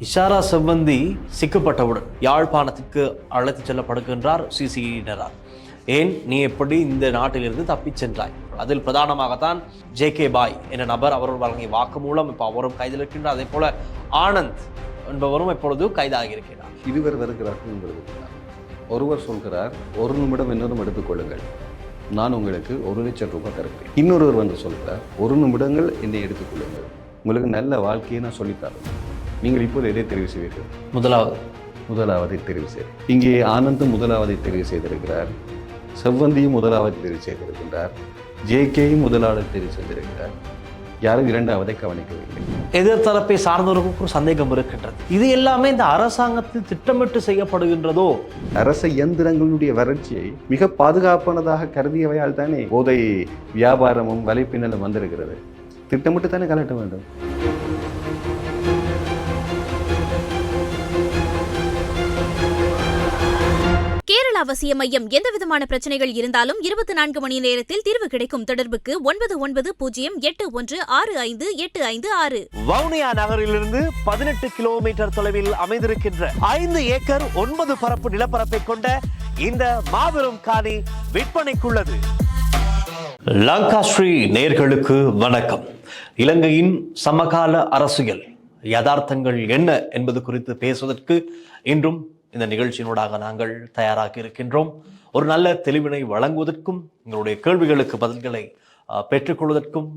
இஷாரா செவ்வந்தி சிக்கப்பட்டவுடன் யாழ்ப்பாணத்துக்கு அழைத்துச் செல்லப்படுகின்றார் சிசிடியினரால் ஏன்? நீ எப்படி இந்த நாட்டிலிருந்து தப்பிச் சென்றாய்? அதில் பிரதானமாகத்தான் ஜே கே பாய் என்ற நபர் அவர்கள் வழங்கிய வாக்குமூலம் இப்போ அவரும் கைதில் இருக்கின்றார் அதே போல ஆனந்த் என்பவரும் இப்பொழுது கைதாகி இருக்கிறார். இருவர் வருகிறார்கள் உங்களுக்கு ஒருவர் சொல்கிறார் ஒரு நிமிடம் இன்னொரு எடுத்துக்கொள்ளுங்கள் நான் உங்களுக்கு ஒரு லட்சம் ரூபாய் தருகிறேன். இன்னொருவர் வந்து சொல்கிறார் ஒரு நிமிடங்கள் என்னை எடுத்துக்கொள்ளுங்கள் உங்களுக்கு நல்ல வாழ்க்கையை நான் சொல்லித்தரேன் நீங்கள் இப்போது எதை தெரிவு செய்வீர்கள்? முதலாவது. முதலாவதை தெரிவு செய்து இங்கே ஆனந்த் முதலாவதை தெரிவு செய்திருக்கிறார். செவ்வந்தியும் முதலாவதை தெரிவு செய்திருக்கின்றார். ஜேகேயும் முதலாவதை தெரிவு செய்திருக்கிறார். யாரும் இரண்டாவதை கவனிக்கவில்லை. எதிர்த்தரப்பை சார்ந்தவர்களுக்கு ஒரு சந்தேகம் இருக்கின்றது. இது எல்லாமே இந்த அரசாங்கத்தில் திட்டமிட்டு செய்யப்படுகின்றதோ? அரச இயந்திரங்களுடைய வறட்சியை மிக பாதுகாப்பானதாக கருதியவையால் தானே போதை வியாபாரமும் வலைப்பின்னலும் வந்திருக்கிறது. திட்டமிட்டு தானே கலட்ட வேண்டும். கேரள அவசிய மையம் எந்தவிதமான பிரச்சனைகள் இருந்தாலும் இருபத்தி நான்கு மணி நேரத்தில் தீர்வு கிடைக்கும். தொடர்புக்கு ஒன்பது ஒன்பது பூஜ்ஜியம் எட்டு ஒன்று ஆறு ஐந்து எட்டு ஐந்து ஆறு. வவுனியா நகரிலிருந்து பதினெட்டு கிலோமீட்டர் தொலைவில் அமைந்திருக்கின்ற ஐந்து ஏக்கர் ஒன்பது பரப்பு நிலப்பரப்பை கொண்ட இந்த மாபெரும் காணி விற்பனைக்குள்ளது. லங்கா ஸ்ரீ நேர்களுக்கு வணக்கம். இலங்கையின் சமகால அரசியல் யதார்த்தங்கள் என்ன என்பது குறித்து பேசுவதற்கு இன்றும் இந்த நிகழ்ச்சியினூடாக நாங்கள் தயாராக இருக்கின்றோம். ஒரு நல்ல தெளிவினை வழங்குவதற்கும் எங்களுடைய கேள்விகளுக்கு பதில்களை பெற்றுக்கொள்வதற்கும்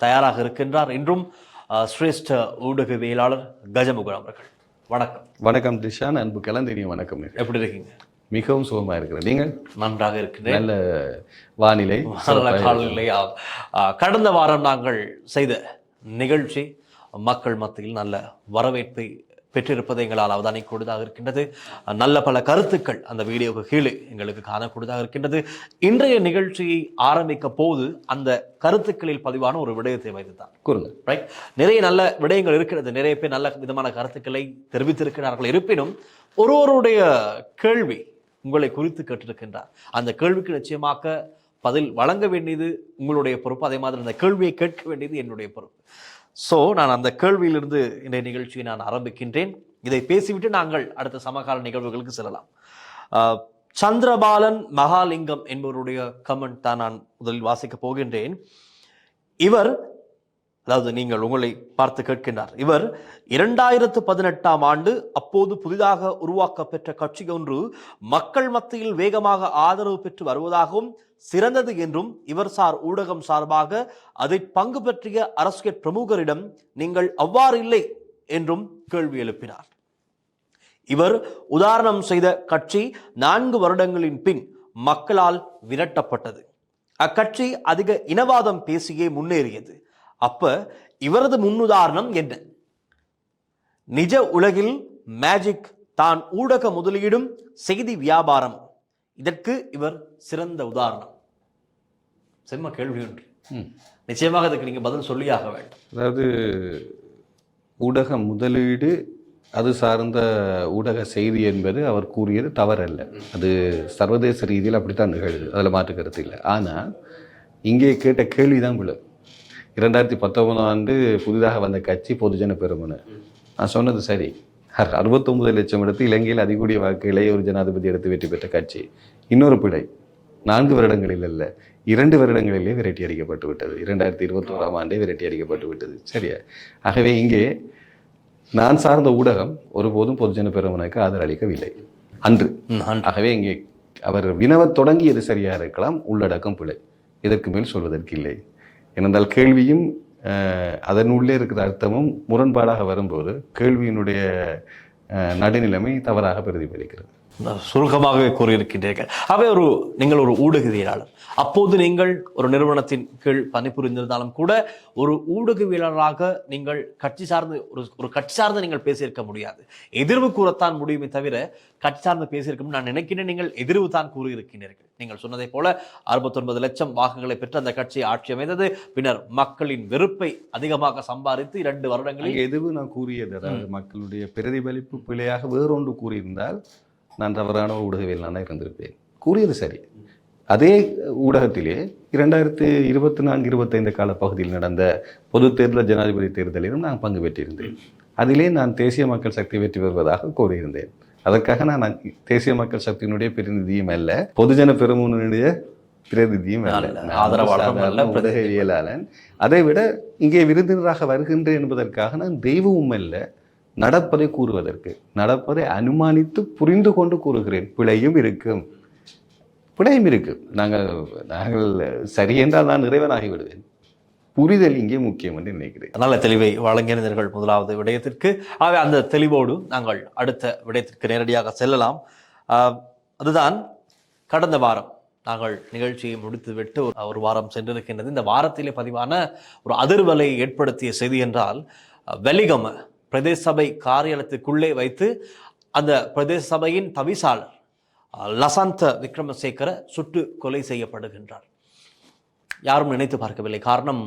தயாராக இருக்கின்றார் இன்றும் அஹ், சிரேஷ்ட ஊடகவியலாளர் கஜமுகன் அவர்கள். வணக்கம். வணக்கம் திஷான் அன்பு கலந்தேனிய வணக்கம். எப்படி இருக்கீங்க? மிகவும் சுகமாக இருக்கிறேன். நீங்கள்? நன்றாக இருக்கின்றேன் நல்ல வானிலை நல்ல காலநிலை கடந்த வாரம் நாங்கள் செய்த நிகழ்ச்சி மக்கள் மத்தியில் நல்ல வரவேற்பை பெற்றிருப்பதை எங்களால் அவதானிக்கூடியதாக இருக்கின்றது. நல்ல பல கருத்துக்கள் அந்த வீடியோவுக்கு கீழே எங்களுக்கு காணக்கூடியதாக இருக்கின்றது. இன்றைய நிகழ்ச்சியை ஆரம்பிக்க போது அந்த கருத்துக்களில் பதிவான ஒரு விடயத்தை வைத்துதான் கூறுங்க. ரைட் நிறைய நல்ல விடயங்கள் இருக்கிறது. நிறைய பேர் நல்ல விதமான கருத்துக்களை தெரிவித்திருக்கிறார்கள். இருப்பினும் ஒருவருடைய கேள்வி உங்களை குறித்து கேட்டிருக்கின்றார். அந்த கேள்விக்கு நிச்சயமாக பதில் வழங்க வேண்டியது உங்களுடைய பொறுப்பு. அதே மாதிரி அந்த கேள்வியை கேட்க வேண்டியது என்னுடைய பொறுப்பு. ஸோ நான் அந்த கேள்வியிலிருந்து இந்த நிகழ்ச்சியை நான் ஆரம்பிக்கின்றேன். இதை பேசிவிட்டு நாங்கள் அடுத்த சமகால நிகழ்வுகளுக்கு செல்லலாம். ஆஹ், சந்திரபாலன் மகாலிங்கம் என்பவருடைய கமெண்ட் தான் நான் முதலில் வாசிக்கப் போகின்றேன். இவர் அதாவது நீங்கள் உங்களை பார்த்து கேட்கின்றார். இவர் இரண்டாயிரத்து பதினெட்டாம் ஆண்டு அப்போது புதிதாக உருவாக்கப்பெற்ற கட்சி ஒன்று மக்கள் மத்தியில் வேகமாக ஆதரவு பெற்று வருவதாகவும் சிறந்தது என்றும் இவர் சார் ஊடகம் சார்பாக அதை பங்கு பற்றிய அரசியல் பிரமுகரிடம் நீங்கள் அவ்வாறு இல்லை என்றும் கேள்வி எழுப்பினார். இவர் உதாரணம் செய்த கட்சி நான்கு வருடங்களின் பின் மக்களால் விரட்டப்பட்டது. அக்கட்சி அதிக இனவாதம் பேசியே முன்னேறியது. அப்ப இவரது முன்னுதாரணம் என்ன? நிஜ உலகில் மேஜிக் தான் ஊடக முதலீடும் செய்தி வியாபாரம். இதற்கு இவர் சிறந்த உதாரணம். செம்ம கேள்வி ஒன்று. நிச்சயமாக அதுக்கு நீங்க பதில் சொல்லியாக வேண்டும். அதாவது ஊடக முதலீடு அது சார்ந்த ஊடக செய்தி என்பது அவர் கூறியது தவறல்ல. அது சர்வதேச ரீதியில் அப்படித்தான் நிகழுது அதில் மாற்று கருத்து இல்லை. ஆனால் இங்கே கேட்ட கேள்வி தான் இரண்டாயிரத்தி பத்தொன்பதாம் ஆண்டு புதிதாக வந்த கட்சி பொதுஜன பெருமனு. நான் சொன்னது சரி. அறுபத்தொன்பது லட்சம் எடுத்து இலங்கையில் அதிகூடிய வாக்குகளை ஒரு ஜனாதிபதி எடுத்து வெற்றி பெற்ற கட்சி. இன்னொரு பிழை. நான்கு வருடங்களில் அல்ல இரண்டு வருடங்களிலே விரட்டி அடிக்கப்பட்டு விட்டது. இரண்டாயிரத்தி இருபத்தோராம் ஆண்டே விரட்டி அடிக்கப்பட்டு விட்டது. சரியா? ஆகவே இங்கே நான் சார்ந்த ஊடகம் ஒருபோதும் பொதுஜன பெருமனுக்கு ஆதரவளிக்கவில்லை அன்று. ஆகவே இங்கே அவர் வினவத் தொடங்கியது சரியாக இருக்கலாம் உள்ளடக்கம் பிழை. இதற்கு மேல் சொல்வதற்கு இல்லை. ஏனென்றால் கேள்வியும் அதனுள்ளே அதன் உள்ளே இருக்கிற அர்த்தமும் முரண்பாடாக வரும்போது கேள்வியினுடைய நடுநிலைமை தவறாக பிரதிபலிக்கிறது. சுருக்கமாகவே கூறியிருக்கின்றீர்கள் அவை ஒரு நீங்கள் ஒரு ஊடகவியலாளர் அப்போது நீங்கள் ஒரு நிறுவனத்தின் கீழ் பணிபுரிந்திருந்தாலும் கூட ஒரு ஊடகவியலாளராக நீங்கள் கட்சி சார்ந்து ஒரு ஒரு கட்சி சார்ந்து நீங்கள் பேசியிருக்க முடியாது. எதிர்வு கூறத்தான் முடியுமே தவிர கட்சி சார்ந்து பேசியிருக்க நான் நினைக்கிறேன். நீங்கள் எதிர்வு தான் கூறியிருக்கின்றீர்கள் நீங்கள் சொன்னதை போல அறுபத்தொன்பது லட்சம் வாக்குகளை பெற்று அந்த கட்சி ஆட்சி அமைந்தது பின்னர் மக்களின் வெறுப்பை அதிகமாக சம்பாதித்து இரண்டு வருடங்களில் எதுவும் நான் கூறியது. அதாவது மக்களுடைய பிரதிபலிப்பு பிழையாக வேறொன்று கூறியிருந்தால் நான் தவறான ஊடகவியலாளனாக இருந்திருப்பேன். கூறியது சரி. அதே ஊடகத்திலே இரண்டாயிரத்தி இருபத்தி நான்கு இருபத்தைந்து கால பகுதியில் நடந்த பொது தேர்தல் ஜனாதிபதி தேர்தலிலும் நான் பங்கு பெற்றிருந்தேன். அதிலே நான் தேசிய மக்கள் சக்தி வெற்றி பெறுவதாக கூறியிருந்தேன். அதற்காக நான் தேசிய மக்கள் சக்தியினுடைய பிரதிநிதியும் அல்ல பொதுஜன பெருமுனுடைய பிரதிநிதியும் ஊடகவியலாளன் அதை விட இங்கே விருந்தினராக வருகின்றேன் என்பதற்காக நான் தெய்வமும் அல்ல நடப்பதை கூறுவதற்கு நடப்பதை அனுமானித்து புரிந்து கொண்டு கூறுகிறேன். பிழையும் இருக்கும். பிழையும் இருக்குது நாங்கள் நாங்கள் சரியென்றால் நான் நிறைவனாகி விடுவேன். புரிதல் இங்கே முக்கியம் என்று நினைக்கிறேன். நல்ல தெளிவை வழங்கினர்கள் முதலாவது விடயத்திற்கு. ஆகவே அந்த தெளிவோடு நாங்கள் அடுத்த விடயத்திற்கு நேரடியாக செல்லலாம். அதுதான் கடந்த வாரம் நாங்கள் நிகழ்ச்சியை முடித்துவிட்டு ஒரு ஒரு வாரம் சென்றிருக்கின்றது. இந்த வாரத்திலே பதிவான ஒரு அதிர்வலை ஏற்படுத்திய செய்தி என்றால் அஹ், வெலிகம பிரதேச சபை காரியாலயத்துக்குள்ளே வைத்து அந்த பிரதேச சபையின் தவிசாளர் லசாந்த விக்ரமசேகர சுட்டு கொலை செய்யப்படுகின்றார். யாரும் நினைத்து பார்க்கவில்லை. காரணம்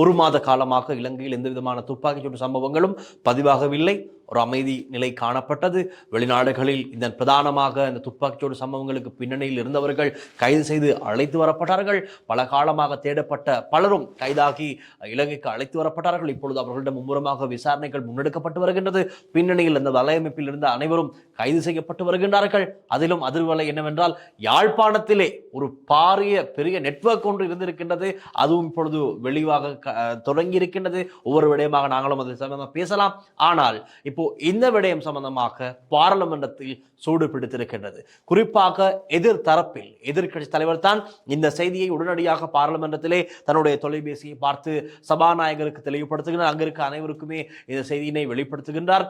ஒரு மாத காலமாக இலங்கையில் எந்த விதமான துப்பாக்கிச்சூடு சம்பவங்களும் பதிவாகவில்லை. ஒரு அமைதி நிலை காணப்பட்டது. வெளிநாடுகளில் இந்த பிரதானமாக இந்த துப்பாக்கிச்சூடு சம்பவங்களுக்கு பின்னணியில் இருந்தவர்கள் கைது செய்து அழைத்து வரப்பட்டார்கள். பல காலமாக தேடப்பட்ட பலரும் கைதாகி இலங்கைக்கு அழைத்து வரப்பட்டார்கள். இப்பொழுது அவர்களிடம் மும்முரமாக விசாரணைகள் முன்னெடுக்கப்பட்டு வருகின்றது. பின்னணியில் இந்த வலையமைப்பில் இருந்த அனைவரும் கைது செய்யப்பட்டு வருகின்றார்கள். அதிலும் அதிர்வலை என்னவென்றால் யாழ்ப்பாணத்திலே ஒரு பாரிய பெரிய நெட்வொர்க் ஒன்று இருந்திருக்கின்றது. அதுவும் இப்பொழுது வெளிவாக க- தொடங்கி இருக்கின்றது ஒவ்வொரு விடயமாக நாங்களும் அது சம்பந்தமாக பேசலாம். ஆனால் இப்போ இந்த விடயம் சம்பந்தமாக பாராளுமன்றத்தில் சூடு பிடித்திருக்கின்றது குறிப்பாக எதிர் தரப்பில் எதிர்க்கட்சி தலைவர் தான் இந்த செய்தியை உடனடியாக பாராளுமன்றத்திலே தன்னுடைய தொலைபேசியை பார்த்து சபாநாயகருக்கு தெளிவுபடுத்துகிறார் அங்கிருக்க அனைவருக்குமே இந்த செய்தியினை வெளிப்படுத்துகின்றார்.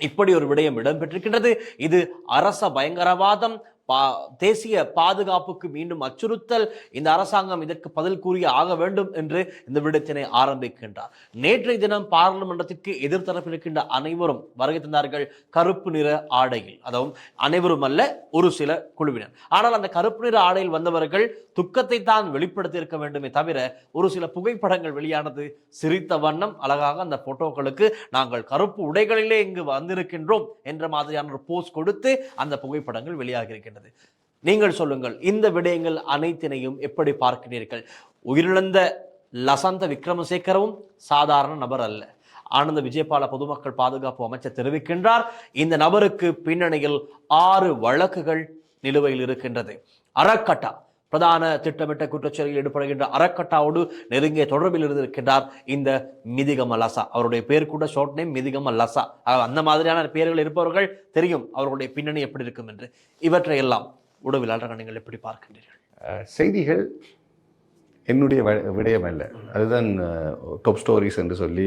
இப்படி ஒரு விடயம் இடம்பெற்றிருக்கின்றது. இது அரச பயங்கரவாதம் பா தேசிய பாதுகாப்புக்கு மீண்டும் அச்சுறுத்தல். இந்த அரசாங்கம் இதற்கு பதில் கூறிய ஆக வேண்டும் என்று இந்த விடத்தினை ஆரம்பிக்கின்றார். நேற்றைய தினம் பாராளுமன்றத்திற்கு எதிர்த்தரப்பில் இருக்கின்ற அனைவரும் வருகை தந்தார்கள் கருப்பு நிற ஆடையில். அதுவும் அனைவரும் அல்ல ஒரு சில குழுவினர். ஆனால் அந்த கருப்பு நிற ஆடையில் வந்தவர்கள் துக்கத்தை தான் வெளிப்படுத்தி இருக்க வேண்டுமே தவிர ஒரு சில புகைப்படங்கள் வெளியானது சிரித்த வண்ணம் அழகாக அந்த போட்டோக்களுக்கு நாங்கள் கருப்பு உடைகளிலே இங்கு வந்திருக்கின்றோம் என்ற மாதிரியான ஒரு போஸ்ட் கொடுத்து அந்த புகைப்படங்கள் வெளியாகி இருக்கின்றது நீங்கள் சொல்லுங்கள் இந்த விடயங்கள் அனைத்தினையும் எப்படி பார்க்கிறீர்கள்? உயிரிழந்த லசந்த விக்ரமசேகரவும் சாதாரண நபர் அல்ல. ஆனந்த விஜயபால பொதுமக்கள் பாதுகாப்பு அமைச்சர் தெரிவிக்கின்றார் இந்த நபருக்கு பின்னணியில் ஆறு வழக்குகள் நிலுவையில் இருக்கின்றது. அறக்கட்டா பிரதான திட்டமிட்ட குற்றச்செயலில் ஈடுபடுகின்ற அறக்கட்டாவோடு நெருங்கிய தொடர்பில் இருந்திருக்கின்றார் இந்த மிதிகம லசா அவருடைய பேர் கூட ஷார்ட் நேம் மிதிகம லசா அஹ் அந்த மாதிரியான பெயர்கள் இருப்பவர்கள் தெரியும் அவர்களுடைய பின்னணி எப்படி இருக்கும் என்று. இவற்றை எல்லாம் உடவியலாளர்கள் நீங்கள் எப்படி பார்க்கின்றீர்கள்? செய்திகள் என்னுடைய விடயம் அல்ல. அதுதான் டாப் ஸ்டோரிஸ் என்று சொல்லி.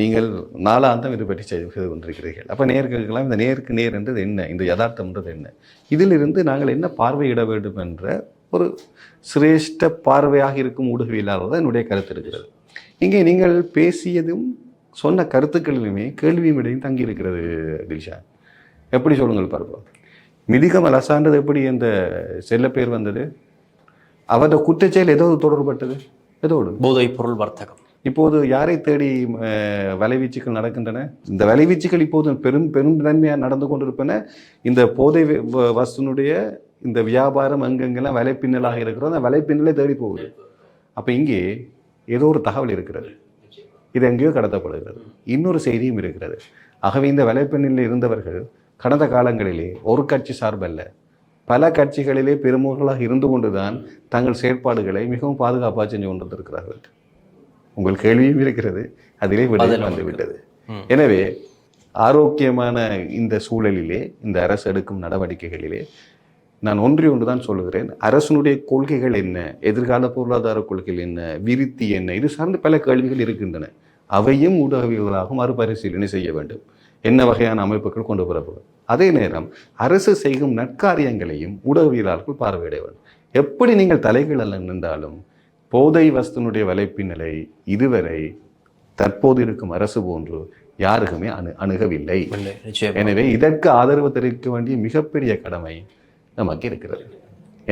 நீங்கள் நாளாந்தம் இது பற்றி செய்து கொண்டிருக்கிறீர்கள். அப்போ நேர்களுக்கெல்லாம் இந்த நேருக்கு நேர் என்றது என்ன? இந்த யதார்த்தம்ன்றது என்ன? இதிலிருந்து நாங்கள் என்ன பார்வையிட வேண்டும் என்ற ஒரு சிரேஷ்ட பார்வையாக இருக்கும் ஊடகவியலாளர் தான் என்னுடைய கருத்து இருக்கிறது. இங்கே நீங்கள் பேசியதும் சொன்ன கருத்துக்களிலுமே கேள்வியும் இடையும் தங்கி இருக்கிறது தில்ஷா எப்படி சொல்லுங்கள் பார்ப்போம். மிதிகம் அலசான்றது எப்படி அந்த செல்ல பேர் வந்தது? அவரது குற்றச்செயல் ஏதோ தொடர்பட்டது? ஏதோடு போதைப் பொருள் வர்த்தகம். இப்போது யாரை தேடி வலைவீச்சுகள் நடக்கின்றன? இந்த வலைவீச்சுகள் இப்போது பெரும் பெரும் தன்மையாக நடந்து கொண்டிருப்பன இந்த போதை வஸ்துனுடைய இந்த வியாபாரம் அங்கங்கெல்லாம் வலைப்பின்னலாக இருக்கிறோம் அந்த வலைப்பின்னலே தேடி போகுது. அப்போ இங்கே ஏதோ ஒரு தகவல் இருக்கிறது. இது எங்கேயோ கடத்தப்படுகிறது. இன்னொரு செய்தியும் இருக்கிறது. ஆகவே இந்த வலைப்பின்னலில் இருந்தவர்கள் கடந்த காலங்களிலே ஒரு கட்சி சார்பல்ல பல கட்சிகளிலே பெருமுகளாக இருந்து கொண்டுதான் தங்கள் செயற்பாடுகளை மிகவும் பாதுகாப்பாக செஞ்சு கொண்டிருக்கிறார்கள் உங்கள் கேள்வியும் இருக்கிறது. அதிலே விடை பதிலும் வந்து விட்டது. ம். எனவே ஆரோக்கியமான இந்த சூழலிலே இந்த அரசு எடுக்கும் நடவடிக்கைகளிலே நான் ஒன்றி ஒன்று தான் சொல்லுகிறேன். அரசனுடைய கொள்கைகள் என்ன? எதிர்கால பொருளாதார கொள்கைகள் என்ன? விருத்தி என்ன? இது சார்ந்து பல கேள்விகள் இருக்கின்றன. அவையும் ஊடகவியலாக மறுபரிசீலனை செய்ய வேண்டும். என்ன வகையான அமைப்புகள் கொண்டு வரப்படும்? அதே நேரம் அரசு செய்யும் நற்காரியங்களையும் ஊடகவியலாளர்கள் பார்வையிட வேண்டும். எப்படி நீங்கள் தலைகள் அல்ல நின்றாலும் போதை வஸ்துனுடைய வலைப்பின்னலை இதுவரை தற்போது இருக்கும் அரசு போன்று யாருக்குமே அணு அணுகவில்லை. எனவே இதற்கு ஆதரவு தெரிவிக்க வேண்டிய மிகப்பெரிய கடமை நமக்கு இருக்கிறது.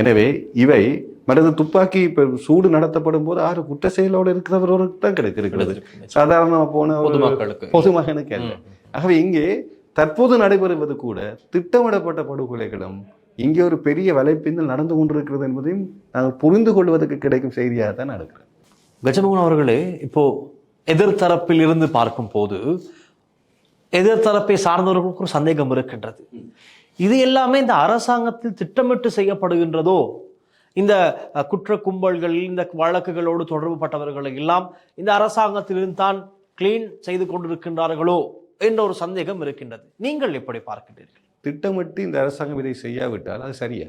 எனவே இவை மற்றது துப்பாக்கி இப்போ சூடு நடத்தப்படும் போது ஆறு குற்ற செயலோடு இருக்கிறவர்களுக்கு தான் கிடைக்கிறது சாதாரண போன பொதுமகனுக்கு அல்ல. ஆகவே இங்கே தற்போது நடைபெறுவது கூட திட்டமிடப்பட்ட படுகொலைகளும் இங்கே ஒரு பெரிய வலைப்பின்னல் நடந்து கொண்டிருக்கிறது என்பதையும் நாங்கள் புரிந்து கொள்வதற்கு கிடைக்கும் செய்தியாக தான் நடக்கிறது. கஜமோகன் அவர்களே இப்போ எதிர்த்தரப்பில் இருந்து பார்க்கும் போது எதிர்த்தரப்பை சார்ந்தவர்களுக்கு ஒரு சந்தேகம் இருக்கின்றது. இது எல்லாமே இந்த அரசாங்கத்தில் திட்டமிட்டு செய்யப்படுகின்றதோ இந்த குற்ற கும்பல்கள் இந்த வழக்குகளோடு தொடர்புபட்டவர்களை எல்லாம் இந்த அரசாங்கத்திலிருந்து தான் கிளீன் செய்து கொண்டிருக்கின்றார்களோ என்ற ஒரு சந்தேகம் இருக்கின்றது. நீங்கள் எப்படி பார்க்கின்றீர்கள்? திட்டமிட்டு இந்த அரசாங்கம் இதை செய்யாவிட்டால் அது சரியா?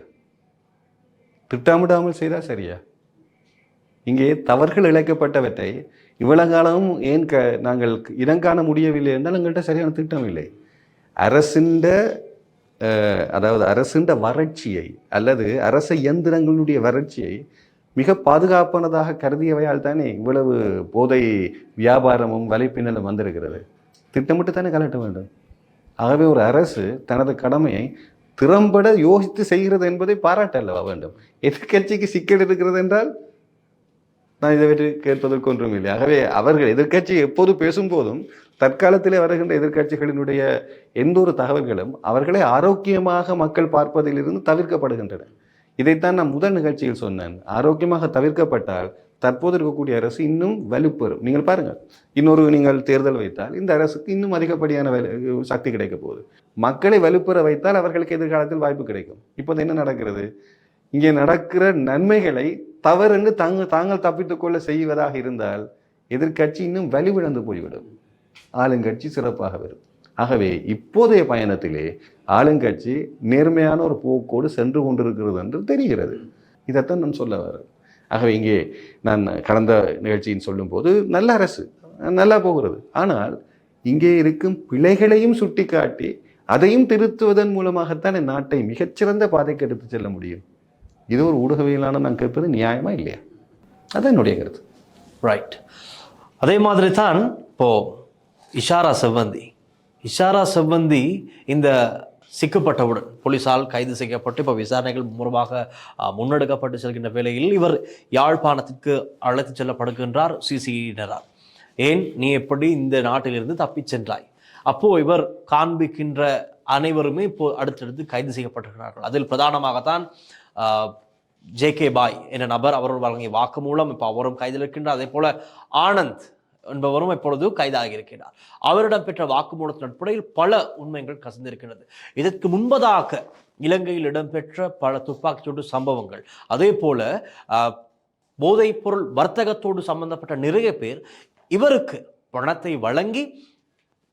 திட்டமிடாமல் செய்தால் சரியா? இங்கே தவறுகள் இழைக்கப்பட்டவற்றை இவ்வளவு காலமும் ஏன் க நாங்கள் இனம் காண முடியவில்லை என்றால் எங்கள்கிட்ட சரியான திட்டம் இல்லை. அரசிண்ட அதாவது அரசுன்ற வறட்சியை அல்லது அரச இயந்திரங்களுடைய வறட்சியை மிக பாதுகாப்பானதாக கருதியவையால் தானே இவ்வளவு போதை வியாபாரமும் வலைப்பின்னலும் வந்திருக்கிறது. திட்டமிட்டு தானே கலட்ட வேண்டும். ஆகவே ஒரு அரசு தனது கடமையை திறம்பட யோசித்து செய்கிறது என்பதை பாராட்ட அல்லவா வேண்டும் எதிர்க்கட்சிக்கு சிக்கல் இருக்கிறது என்றால் நான் இதை பற்றி கேட்பதற்கு ஒன்றும் இல்லை. ஆகவே அவர்கள் எதிர்க்கட்சி எப்போது பேசும்போதும் தற்காலத்திலே வருகின்ற எதிர்க்கட்சிகளினுடைய எந்த ஒரு தகவல்களும் அவர்களை ஆரோக்கியமாக மக்கள் பார்ப்பதிலிருந்து தவிர்க்கப்படுகின்றன. இதைத்தான் நான் முதல் நிகழ்ச்சியில் சொன்னேன். ஆரோக்கியமாக தவிர்க்கப்பட்டால் தற்போது இருக்கக்கூடிய அரசு இன்னும் வலுப்பெறும். நீங்கள் பாருங்கள். இன்னொரு நீங்கள் தேர்தல் வைத்தால் இந்த அரசுக்கு இன்னும் அதிகப்படியான சக்தி கிடைக்க போகுது. மக்களை வலுப்பெற வைத்தால் அவர்களுக்கு எதிர்காலத்தில் வாய்ப்பு கிடைக்கும். இப்போது என்ன நடக்கிறது? இங்கே நடக்கிற நன்மைகளை தவறுன்னு தாங்க தாங்கள் தப்பித்துக்கொள்ள செய்வதாக இருந்தால் எதிர்க்கட்சி இன்னும் வலிவிழந்து போய்விடும். ஆளுங்கட்சி சிறப்பாக வரும். ஆகவே இப்போதைய பயணத்திலே ஆளுங்கட்சி நேர்மையான ஒரு போக்கோடு சென்று கொண்டிருக்கிறது என்று தெரிகிறது. இதைத்தான் நான் சொல்ல வரேன். ஆகவே இங்கே நான் கடந்த நிகழ்ச்சியின் சொல்லும்போது நல்ல அரசு நல்லா போகிறது. ஆனால் இங்கே இருக்கும் பிழைகளையும் சுட்டிக்காட்டி அதையும் திருத்துவதன் மூலமாகத்தான் நாட்டை மிகச்சிறந்த பாதைக்கு எடுத்து செல்ல முடியும்? இது ஒரு ஊடகவியலான நான் கேட்பது நியாயமா இல்லையா? அதான் என்னுடைய கருத்து. ரைட் அதே மாதிரி தான் இப்போது இஷாரா செவ்வந்தி. இஷாரா செவ்வந்தி இந்த சிக்கப்பட்டவுடன் போலீசால் கைது செய்யப்பட்டு இப்போ விசாரணைகள் மும்முரமாக முன்னெடுக்கப்பட்டு செல்கின்ற வேளையில் இவர் யாழ்ப்பாணத்திற்கு அழைத்துச் செல்லப்படுகின்றார் சிசியினரால் ஏன்? நீ எப்படி இந்த நாட்டிலிருந்து தப்பிச் சென்றாய்? அப்போது இவர் காண்பிக்கின்ற அனைவருமே இப்போ அடுத்தடுத்து கைது செய்யப்பட்டிருக்கிறார்கள். அதில் பிரதானமாகத்தான் ஜே கே பாய் என்ற நபர் அவரோடு வழங்கிய வாக்குமூலம் இப்போ அவரும் கைதில் இருக்கின்றார் அதே போல் ஆனந்த் என்பவரும் இப்பொழுது கைதாகி இருக்கிறார் அவரிடம் பெற்ற வாக்குமூலத்தின் அடிப்படையில் பல உண்மைகள் கசந்திருக்கிறது இதற்கு முன்பதாக இலங்கையில் இடம்பெற்ற பல துப்பாக்கிச்சூடு சம்பவங்கள் அதே போல ஆஹ், போதைப்பொருள் வர்த்தகத்தோடு சம்பந்தப்பட்ட நிறைய பேர் இவருக்கு பணத்தை வழங்கி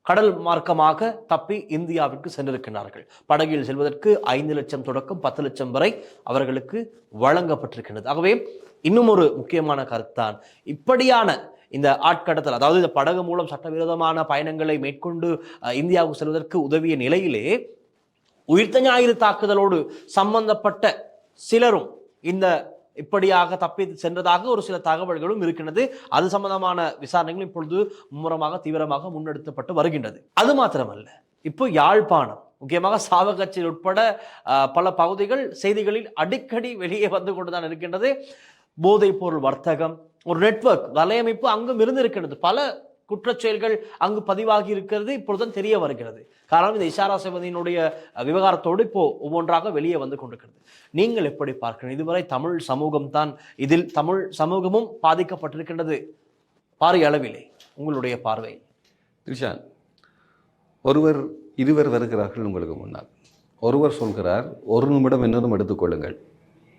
கடல் மார்க்கமாக தப்பி இந்தியாவிற்கு சென்றிருக்கிறார்கள் படகில் செல்வதற்கு ஐந்து லட்சம் தொடக்கம் பத்து லட்சம் வரை அவர்களுக்கு வழங்கப்பட்டிருக்கின்றது. ஆகவே இன்னும் ஒரு முக்கியமான கருத்தான் இப்படியான இந்த ஆட்கடத்தல் அதாவது இந்த படகு மூலம் சட்டவிரோதமான பயணங்களை மேற்கொண்டு இந்தியாவுக்கு செல்வதற்கு உதவிய நிலையிலே உயிர்த்த ஞாயிறு தாக்குதலோடு சம்பந்தப்பட்ட சிலரும் இந்த இப்படியாக தப்பி சென்றதாக ஒரு சில தகவல்களும் இருக்கின்றது. அது சம்பந்தமான விசாரணைகளும் இப்பொழுது மும்முரமாக தீவிரமாக முன்னெடுத்தப்பட்டு வருகின்றது. அது மாத்திரமல்ல இப்போ யாழ்ப்பாணம் முக்கியமாக சாவகச்சியில் உட்பட பல பகுதிகள் செய்திகளில் அடிக்கடி வெளியே வந்து கொண்டுதான் இருக்கின்றது. போதைப் பொருள் வர்த்தகம் ஒரு நெட்வொர்க் வலையமைப்பு அங்கும் இருந்திருக்கிறது. பல குற்றச்செயல்கள் அங்கு பதிவாகி இருக்கிறது இப்பொழுதுதான் தெரிய வருகிறது. காரணம் இந்த இஷாரா செவதியினுடைய விவகாரத்தோடு இப்போ ஒவ்வொன்றாக வெளியே வந்து கொண்டிருக்கிறது. நீங்கள் எப்படி பார்க்கிறீங்க இதுவரை தமிழ் சமூகம் தான் இதில் தமிழ் சமூகமும் பாதிக்கப்பட்டிருக்கின்றது. பாரிய அளவிலே உங்களுடைய பார்வை. திரிஷான் ஒருவர் இருவர் வருகிறார்கள் உங்களுக்கு முன்னால். ஒருவர் சொல்கிறார் ஒரு நிமிடம் என்னதும் எடுத்துக்கொள்ளுங்கள்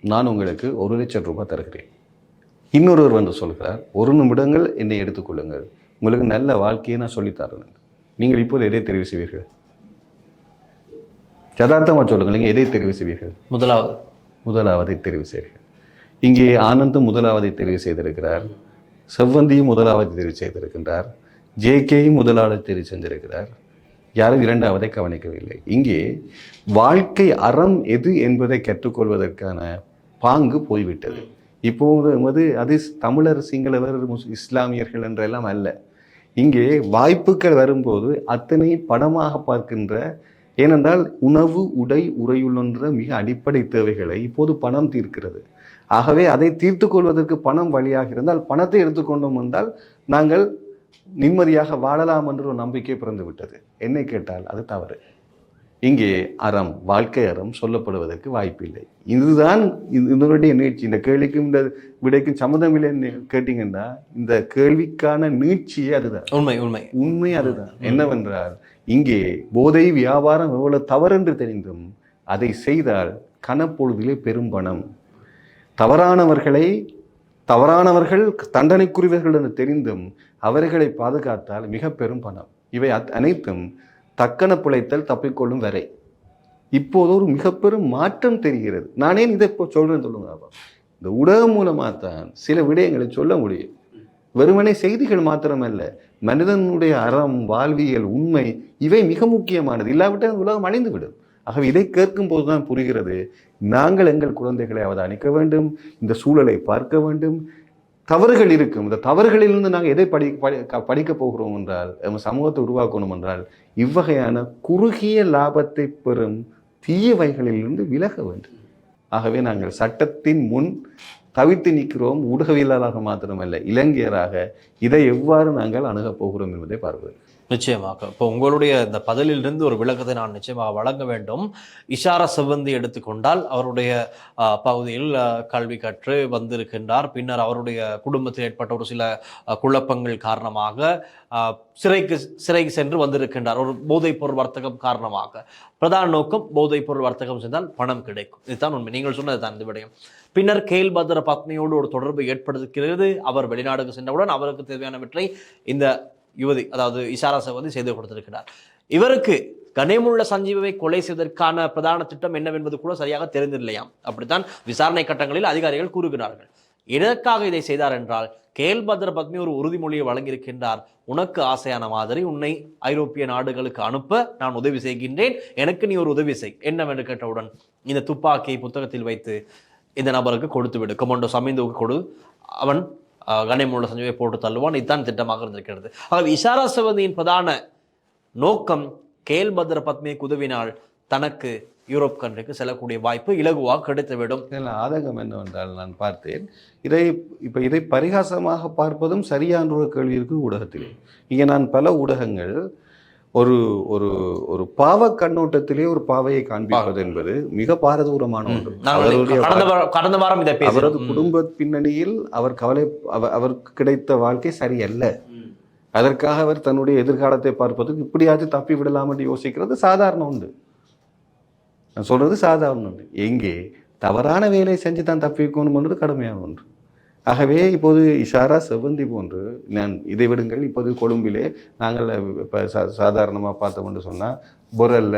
நான் உங்களுக்கு ஒரு லட்சம் ரூபாய் தருகிறேன். இன்னொருவர் வந்து சொல்கிறார் ஒரு நிமிடங்கள் என்னை எடுத்துக்கொள்ளுங்கள் உங்களுக்கு நல்ல வாழ்க்கையை நான் சொல்லித் தரேன். நீங்கள் இப்போது எதை தெரிவு செய்வீர்கள்? யதார்த்தமாக சொல்லுங்கள் நீங்கள் எதை தெரிவு செய்வீர்கள்? முதலாவது. முதலாவதை தெரிவு செய்கிறீர்கள் இங்கே ஆனந்தும் முதலாவதை தெரிவு செய்திருக்கிறார். செவ்வந்தியும் முதலாவதை தெரிவு செய்திருக்கின்றார். ஜேகேயும் முதலாவதை தெரிவு செஞ்சிருக்கிறார். யாரும் இரண்டாவதை கவனிக்கவில்லை. இங்கே வாழ்க்கை அறம் எது என்பதை கற்றுக்கொள்வதற்கான பாங்கு போய்விட்டது. இப்போது அது தமிழர் சிங்களவர் இஸ்லாமியர்கள் என்றெல்லாம் அல்ல. இங்கே வாய்ப்புகள் வரும்போது அத்தனை படமாக பார்க்கின்ற ஏனென்றால் உணவு உடை உறையுள்ளன்ற மிக அடிப்படை தேவைகளை இப்போது பணம் தீர்க்கிறது. ஆகவே அதை தீர்த்து கொள்வதற்கு பணம் வழியாக இருந்தால் பணத்தை எடுத்துக்கொண்டோம் என்றால் நாங்கள் நிம்மதியாக வாழலாம் என்ற ஒரு நம்பிக்கை பிறந்து விட்டது என்னை கேட்டால் அது தவறு. இங்கே அறம் வாழ்க்கை அறம் சொல்லப்படுவதற்கு வாய்ப்பில்லை. இதுதான் இது- இதனுடைய நீட்சி. இந்த கேள்விக்கும் இந்த விடைக்கும் சம்மதம் இல்லைன்னு கேட்டீங்கன்னா இந்த கேள்விக்கான நீட்சியே அதுதான். உண்மை உண்மை. உண்மை அதுதான். என்னவென்றால் இங்கே போதை வியாபாரம் எவ்வளவு தவறென்று தெரிந்தும் அதை செய்தால் கனப்பொழுதிலே பெரும் பணம். தவறானவர்களை தவறானவர்கள் தண்டனைக்குரியவர்கள் என்று தெரிந்தும் அவர்களை பாதுகாத்தால் மிக பெரும் பணம். இவை அனைத்தும் தக்கன பிழைத்தல் தப்பிக்கொள்ளும் வரை. இப்போது ஒரு மிக பெரும் மாற்றம் தெரிகிறது. நானே இதை இப்போ சொல்கிறேன்னு சொல்லுங்க அப்பா. இந்த ஊடகம் மூலமாக தான் சில விடயங்களை சொல்ல முடியும். வெறுமனே செய்திகள் மாத்திரமல்ல மனிதனுடைய அறம் வாழ்வியல் உண்மை இவை மிக முக்கியமானது. இல்லாவிட்டால் உலகம் அழிந்துவிடும். ஆகவே இதை கேட்கும் போது தான் புரிகிறது நாங்கள் எங்கள் குழந்தைகளை அவதானிக்க வேண்டும் இந்த சூழலை பார்க்க வேண்டும். தவறுகள் இருக்கும். இந்த தவறுகளிலிருந்து நாங்கள் எதை படி படி- படிக்கப் போகிறோம் என்றால் நம்ம சமூகத்தை உருவாக்கணும் என்றால் இவ்வகையான குறுகிய லாபத்தை பெறும் தீயவைகளிலிருந்து விலக வேண்டும். ஆகவே நாங்கள் சட்டத்தின் முன் தவித்து நிற்கிறோம். ஊடகவியலாளராக மாத்திரமல்ல இளைஞராக இதை எவ்வாறு நாங்கள் அணுகப் போகிறோம் என்பதை பார்ப்பது. நிச்சயமாக. இப்போ உங்களுடைய இந்த பதிலிலிருந்து ஒரு விளக்கத்தை நான் நிச்சயமாக வழங்க வேண்டும். இஷார செவ்வந்தி எடுத்துக்கொண்டால் அவருடைய பகுதியில் கல்வி கற்று வந்திருக்கின்றார். பின்னர் அவருடைய குடும்பத்தில் ஏற்பட்ட ஒரு சில குழப்பங்கள் காரணமாக சிறைக்கு சிறைக்கு சென்று வந்திருக்கின்றார். ஒரு போதைப் பொருள் வர்த்தகம் காரணமாக. பிரதான நோக்கம் போதைப் பொருள் வர்த்தகம் செய்தால் பணம் கிடைக்கும். இதுதான் உண்மை. நீங்கள் சொன்னது தான் இந்த விடயம். பின்னர் கேல் பத்ர பத்னியோடு ஒரு தொடர்பு ஏற்படுத்துகிறது அவர் வெளிநாடுக்கு சென்றவுடன் அவருக்கு தேவையானவற்றை இந்த யுவதி அதாவது இசாராசை வந்து செய்து கொடுத்திருக்கிறார். இவருக்கு கணேமுள்ள சஞ்சீவை கொலை செய்வதற்கான பிரதான திட்டம் என்னவென்பது கூட சரியாக தெரிந்தில்லையாம். அப்படித்தான் விசாரணை கட்டங்களில் அதிகாரிகள் கூறுகிறார்கள். எதற்காக இதை செய்தார் என்றால் கேல் பத்ர பத்மி ஒரு உறுதிமொழியை வழங்கியிருக்கின்றார். உனக்கு ஆசையான மாதிரி உன்னை ஐரோப்பிய நாடுகளுக்கு அனுப்ப நான் உதவி செய்கின்றேன். எனக்கு நீ ஒரு உதவி செய். என்னவென்று கேட்டவுடன் இந்த துப்பாக்கியை புத்தகத்தில் வைத்து இந்த நபருக்கு கொடுத்து விடு. கொமண்டோ சமீந்துவுக்கு கொடு. அவன் அஹ், கணேமுள்ள சஞ்சீவை போட்டு தள்ளுவான். இதுதான் திட்டமாக இருந்திருக்கிறது. ஆகவே இஷாரா சிவந்தியின் பிரதான நோக்கம் கேல் பத்ர பத்மியை குதவினால் தனக்கு யூரோப் கண்ட்ரிக்கு செல்லக்கூடிய வாய்ப்பு இலகுவாக கிடைத்துவிடும். இதில் ஆதகம் என்னவென்றால் நான் பார்த்தேன் இதை இப்போ இதை பரிகாசமாக பார்ப்பதும் சரியான ஒரு கேள்வி இருக்கு ஊடகத்திலே. இங்கே நான் பல ஊடகங்கள் ஒரு ஒரு ஒரு பாவ கண்ணோட்டத்திலே ஒரு பாவையை காண்பிப்பது என்பது மிக பாரதூரமான ஒன்று. கடந்த வாரம் இதை அவரது குடும்ப பின்னணியில் அவர் கவலை அவ- அவருக்கு கிடைத்த வாழ்க்கை சரியல்ல. அதற்காக அவர் தன்னுடைய எதிர்காலத்தை பார்ப்பதுக்கு இப்படியாச்சும் தப்பி விடலாம் என்று யோசிக்கிறது சாதாரண உண்டு நான் சொல்றது சாதாரண ஒன்று. எங்கே? தவறான வேலையை செஞ்சு தான் தப்பிக்கணும்ன்றது கடுமையான ஒன்று. ஆகவே இப்போது இஷாரா செவ்வந்தி போன்று நான் இதை விடுங்கள். இப்போது கொழும்பிலே நாங்கள் இப்போ சா சாதாரணமாக பார்த்தோம் என்று சொன்னால் புரல்ல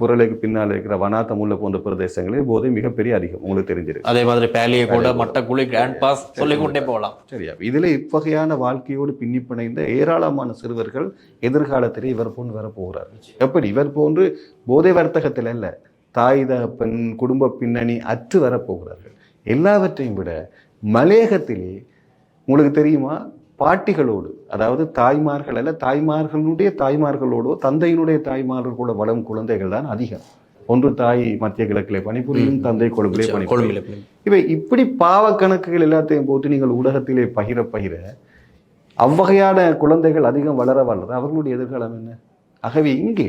புரலுக்கு பின்னால் இருக்கிற வனாத்தமுல்ல போன்ற பிரதேசங்களில் போதை மிகப்பெரிய அதிகம். உங்களுக்கு தெரிஞ்சிருக்கு அதே மாதிரி பேலியை கூட மட்டக்குழி கிராண்ட் பாஸ் சொல்லிக்கொண்டே போகலாம். சரியா இதில் இவ்வகையான வாழ்க்கையோடு பின்னி பிணைந்த ஏராளமான சிறுவர்கள் எதிர்காலத்திலே இவர் போன்று வரப்போகிறார் எப்படி? இவர் போன்று போதை வர்த்தகத்தில் அல்ல தாய் தகப்பன் குடும்ப பின்னணி அற்று வரப்போகிறார்கள் எல்லாவற்றையும் விட மலேகத்திலே உங்களுக்கு தெரியுமா? பாட்டிகளோடு அதாவது தாய்மார்கள் அல்ல தாய்மார்களுடைய தாய்மார்களோடோ தந்தையினுடைய தாய்மார்களோட வளம் குழந்தைகள் தான் அதிகம். ஒன்று தாய் மத்திய கிழக்கிலே பணிபுரியும் தந்தை கொழும்பிலே பணிபுரியும். இவை இப்படி பாவ கணக்குகள் எல்லாத்தையும் போட்டு நீங்கள் ஊடகத்திலே பகிர பகிர அவ்வகையான குழந்தைகள் அதிகம் வளர வளர அவர்களுடைய எதிர்காலம் என்ன? ஆகவே இங்கே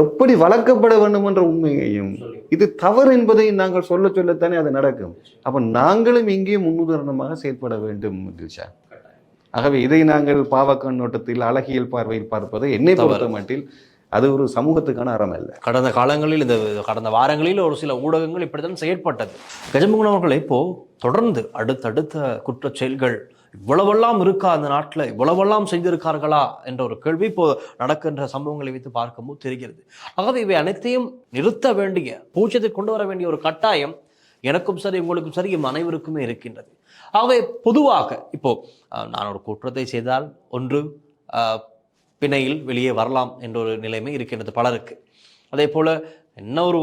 எப்படி வளர்க்கப்பட வேண்டும் என்ற உண்மையையும் இது தவறு என்பதை நாங்கள் சொல்ல சொல்லத்தானே அது நடக்கும். அப்ப நாங்களும் இங்கே முன்னுதாரணமாக செயற்பட வேண்டும் தில்ஷா ஆகவே இதை நாங்கள் பாவ கண்ணோட்டத்தில் அழகியல் பார்வையில் பார்ப்பது என்னை பொறுத்த மட்டில் அது ஒரு சமூகத்துக்கான அறம் அல்ல. கடந்த காலங்களில் இந்த கடந்த வாரங்களில் ஒரு சில ஊடகங்கள் இப்படித்தான் செயற்பட்டது. கஜமுகன் அவர்கள் இப்போ தொடர்ந்து அடுத்தடுத்த குற்றச் செயல்கள் இவ்வளவெல்லாம் இருக்கா அந்த நாட்டில்? இவ்வளவெல்லாம் செஞ்சிருக்கார்களா என்ற ஒரு கேள்வி இப்போ நடக்கின்ற சம்பவங்களை வைத்து பார்க்கும்போது தெரிகிறது. ஆகவே இவை அனைத்தையும் நிறுத்த வேண்டிய பூஜ்ஜியத்தை கொண்டு வர வேண்டிய ஒரு கட்டாயம் எனக்கும் சரி உங்களுக்கும் சரி எம் அனைவருக்குமே இருக்கின்றது. ஆகவே பொதுவாக இப்போ நான் ஒரு குற்றத்தை செய்தால் ஒன்று பிணையில் வெளியே வரலாம் என்ற ஒரு நிலைமை இருக்கின்றது பலருக்கு. அதே போல என்ன ஒரு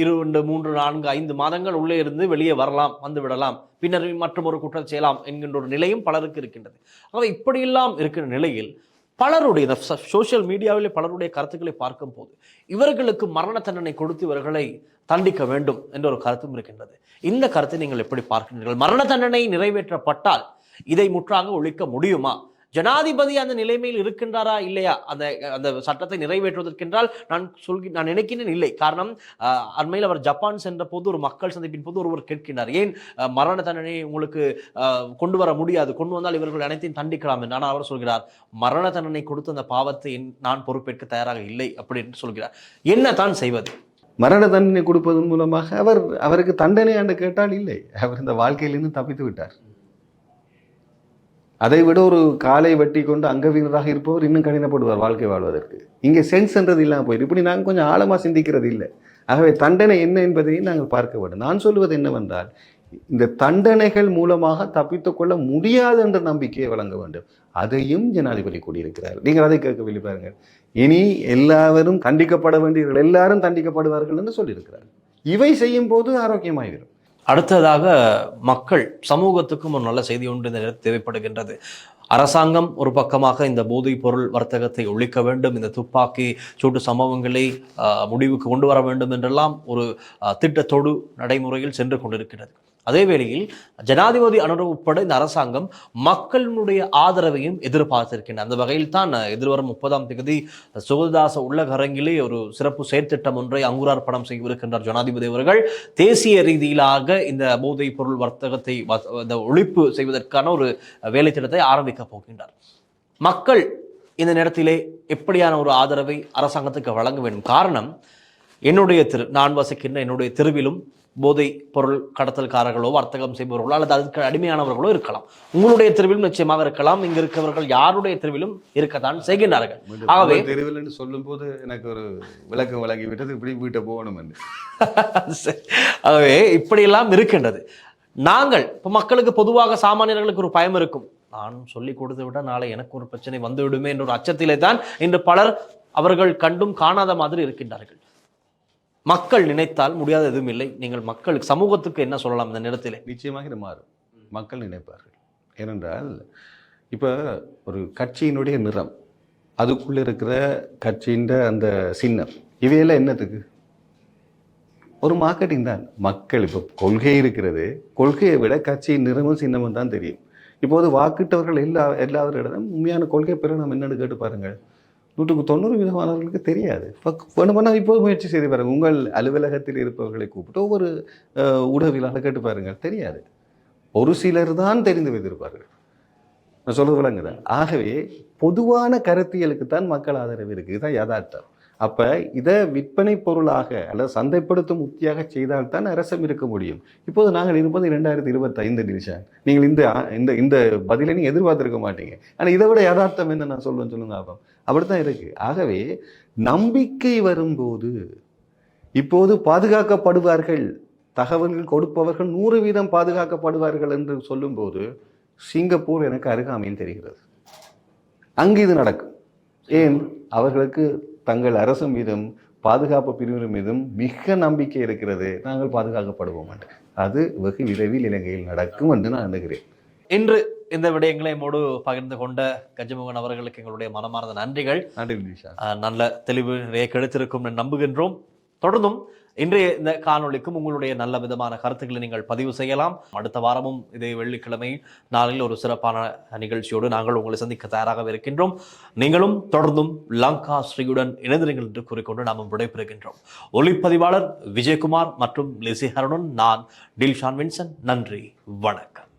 இரண்டு மூன்று நான்கு ஐந்து மாதங்கள் உள்ளே இருந்து வெளியே வரலாம் வந்து விடலாம். பின்னர் மற்றும் ஒரு குற்றம் செய்யலாம் என்கின்ற ஒரு நிலையும் பலருக்கு இருக்கின்றது. ஆக இப்படியெல்லாம் இருக்கிற நிலையில் பலருடைய இந்த சோஷியல் மீடியாவிலே பலருடைய கருத்துக்களை பார்க்கும்போது இவர்களுக்கு மரண தண்டனை கொடுத்து இவர்களை தண்டிக்க வேண்டும் என்ற ஒரு கருத்தும் இருக்கின்றது. இந்த கருத்தை நீங்கள் எப்படி பார்க்கின்றீர்கள்? மரண தண்டனை நிறைவேற்றப்பட்டால் இதை முற்றாக ஒழிக்க முடியுமா? ஜனாதிபதி அந்த நிலைமையில் இருக்கின்றாரா இல்லையா? அந்த அந்த சட்டத்தை நிறைவேற்றுவதற்கென்றால் நான் சொல்கி நான் நினைக்கிறேன் இல்லை. காரணம் அண்மையில் அவர் ஜப்பான் சென்ற போது ஒரு மக்கள் சந்திப்பின் போது ஒருவர் கேட்கின்றார் ஏன் மரண தண்டனை உங்களுக்கு கொண்டு வர முடியாது? கொண்டு வந்தால் இவர்கள் அனைத்தையும் தண்டிக்கலாம் என்று. ஆனால் அவர் சொல்கிறார் மரண தண்டனை கொடுத்த அந்த பாவத்தை என்- நான் பொறுப்பேற்க தயாராக இல்லை அப்படின்னு சொல்கிறார். என்ன தான் செய்வது? மரண தண்டனை கொடுப்பதன் மூலமாக அவர் அவருக்கு தண்டனை என்று கேட்டால் இல்லை. அவர் இந்த வாழ்க்கையிலிருந்து தப்பித்து விட்டார். அதை விட ஒரு காலை வெட்டி கொண்டு அங்கவீனராக இருப்பவர் இன்னும் கடினப்படுவார் வாழ்க்கை வாழ்வதற்கு. இங்கே சென்ஸ்ன்றது இல்லாமல் போயிடும் இப்படி நாங்கள் கொஞ்சம் ஆழமாக சிந்திக்கிறது இல்லை. ஆகவே தண்டனை என்ன என்பதையும் நாங்கள் பார்க்க வேண்டும். நான் சொல்வது என்னவென்றால் இந்த தண்டனைகள் மூலமாக தப்பித்துக்கொள்ள முடியாது என்ற நம்பிக்கையை வழங்க வேண்டும். அதையும் ஜனாதிபதி கூடியிருக்கிறார் நீங்கள் அதை கேட்கவில்லை பாருங்கள். இனி எல்லாரும் தண்டிக்கப்பட வேண்டியவர்கள் எல்லாரும் தண்டிக்கப்படுவார்கள் என்று சொல்லியிருக்கிறார். இவை செய்யும் போது ஆரோக்கியமாகிவிடும் அடுத்ததாக மக்கள் சமூகத்துக்கும் ஒரு நல்ல செய்தி ஒன்று இந்த நேரத்தில் தேவைப்படுகின்றது. அரசாங்கம் ஒரு பக்கமாக இந்த போதைப் பொருள் வர்த்தகத்தை ஒழிக்க வேண்டும் இந்த துப்பாக்கி சூட்டு சம்பவங்களை ஆஹ், முடிவுக்கு கொண்டு வர வேண்டும் என்றெல்லாம் ஒரு திட்டத்தோடு நடைமுறையில் சென்று கொண்டிருக்கிறது. அதே வேளையில் ஜனாதிபதி அனுர உட்பட இந்த அரசாங்கம் மக்களினுடைய ஆதரவையும் எதிர்பார்த்திருக்கின்றன. அந்த வகையில் தான் எதிர்வரும் முப்பதாம் தேதி சுகதாச உள்ளகரங்கிலே ஒரு சிறப்பு செயற்திட்டம் ஒன்றை அங்குரார்ப்பணம் செய்யவிருக்கின்றார் ஜனாதிபதி அவர்கள். தேசிய ரீதியிலாக இந்த போதைப் பொருள் வர்த்தகத்தை இந்த ஒழிப்பு செய்வதற்கான ஒரு வேலை திட்டத்தை ஆரம்பிக்கப் போகின்றார். மக்கள் இந்த நேரத்திலே எப்படியான ஒரு ஆதரவை அரசாங்கத்துக்கு வழங்க வேண்டும்? காரணம் என்னுடைய திரு நான் வசிக்கின்ற என்னுடைய தெருவிலும் போதை பொருள் கடத்தல்காரர்களோ வர்த்தகம் செய்பவர்களோ அல்லது அதுக்கு அடிமையானவர்களோ இருக்கலாம். உங்களுடைய தெருவிலும் நிச்சயமாக இருக்கலாம். இங்க இருக்கவர்கள் யாருடைய தெருவிலும் இருக்கத்தான் செய்கின்றார்கள். ஆகவே தெருவில் சொல்லும் போது எனக்கு ஒரு விளக்கம் விட்டது இப்படி வீட்டை போகணும் என்று. ஆகவே இப்படியெல்லாம் இருக்கின்றது. நாங்கள் இப்போ மக்களுக்கு பொதுவாக சாமானியர்களுக்கு ஒரு பயம் இருக்கும். நான் சொல்லி கொடுத்து விட நாளை எனக்கு ஒரு பிரச்சனை வந்து விடுமே என்ற ஒரு அச்சத்திலே தான் இன்று பலர் அவர்கள் கண்டும் காணாத மாதிரி இருக்கின்றார்கள். மக்கள் நினைத்தால் முடியாத எதுவும் இல்லை. நீங்கள் மக்களுக்கு சமூகத்துக்கு என்ன சொல்லலாம் இந்த நேரத்தில்? நிச்சயமாக இது மாறும். மக்கள் நினைப்பார்கள். ஏனென்றால் இப்போ ஒரு கட்சியினுடைய நிறம் அதுக்குள்ளே இருக்கிற கட்சியின் அந்த சின்னம் இவையெல்லாம் என்னத்துக்கு? ஒரு மார்க்கெட்டிங் தான். மக்கள் இப்போ கொள்கை இருக்கிறது. கொள்கையை விட கட்சியின் நிறமும் சின்னமும் தான் தெரியும். இப்போது வாக்கிட்டவர்கள் எல்லா எல்லாவர்களிடம் உண்மையான கொள்கை பிறநாள் என்னென்னு கேட்டு பாருங்கள். நூற்றுக்கு தொண்ணூறு விதமானவர்களுக்கு தெரியாது. இப்போ வேணுமானா இப்போது முயற்சி செய்து பாருங்கள் உங்கள் அலுவலகத்தில் இருப்பவர்களை கூப்பிட்டு ஒவ்வொரு அஹ், கேட்டு பாருங்கள். தெரியாது. ஒரு சிலர் தான் தெரிந்து வைத்திருப்பார்கள். நான் சொல்கிறது விளங்குதா. ஆகவே பொதுவான கருத்தியலுக்கு தான் மக்கள் ஆதரவு இருக்குது. இதுதான் யதார்த்தம். அப்ப இதை விற்பனை பொருளாக அல்லது சந்தைப்படுத்தும் உத்தியாக செய்தால்தான் அரசம் இருக்க முடியும். இப்போது நாங்கள் இருப்பது இரண்டாயிரத்தி இருபத்தைந்து நிமிஷம். நீங்கள் இந்த இந்த இந்த பதிலை நீங்கள் எதிர்பார்த்துருக்க மாட்டீங்க. ஆனால் இதை விட யதார்த்தம் என்ன நான் சொல்லுவேன் சொல்லுங்க ஆபம். அப்படித்தான் இருக்கு. ஆகவே நம்பிக்கை வரும்போது இப்போது பாதுகாக்கப்படுவார்கள். தகவல்கள் கொடுப்பவர்கள் நூறு வீதம் பாதுகாக்கப்படுவார்கள் என்று சொல்லும்போது சிங்கப்பூர் எனக்கு அருகாமையில் தெரிகிறது. அங்கு இது நடக்கும். ஏன்? அவர்களுக்கு தங்கள் அரசு மீதும் பாதுகாப்பு பிரிவினர் மீதும் மிக நம்பிக்கை இருக்கிறது. நாங்கள் பாதுகாக்கப்படுவோம் என்று. அது வெகு விரைவில் இலங்கையில் நடக்கும் என்று நான் எண்ணுகிறேன் இன்று இந்த விடயங்களை மோடு பகிர்ந்து கொண்ட கஜமுகன் அவர்களுக்கு எங்களுடைய மனமார்ந்த நன்றிகள். நன்றி நல்ல தெளிவு நிறைய கிடைத்திருக்கும் என்று நம்புகின்றோம். தொடர்ந்தும் இன்றைய இந்த காணொளிக்கும் உங்களுடைய நல்ல விதமான கருத்துக்களை நீங்கள் பதிவு செய்யலாம். அடுத்த வாரமும் இதே வெள்ளிக்கிழமை நாளில் ஒரு சிறப்பான நிகழ்ச்சியோடு நாங்கள் உங்களை சந்திக்க தயாராக இருக்கின்றோம். நீங்களும் தொடர்ந்தும் லங்கா ஸ்ரீயுடன் இணைந்திருங்கள் என்று கூறிக்கொண்டு நாம் விடைபெறுகின்றோம். ஒளிப்பதிவாளர் விஜயகுமார் மற்றும் லிசி ஹரனுடன் நான் டில்ஷான் வின்சன். நன்றி வணக்கம்.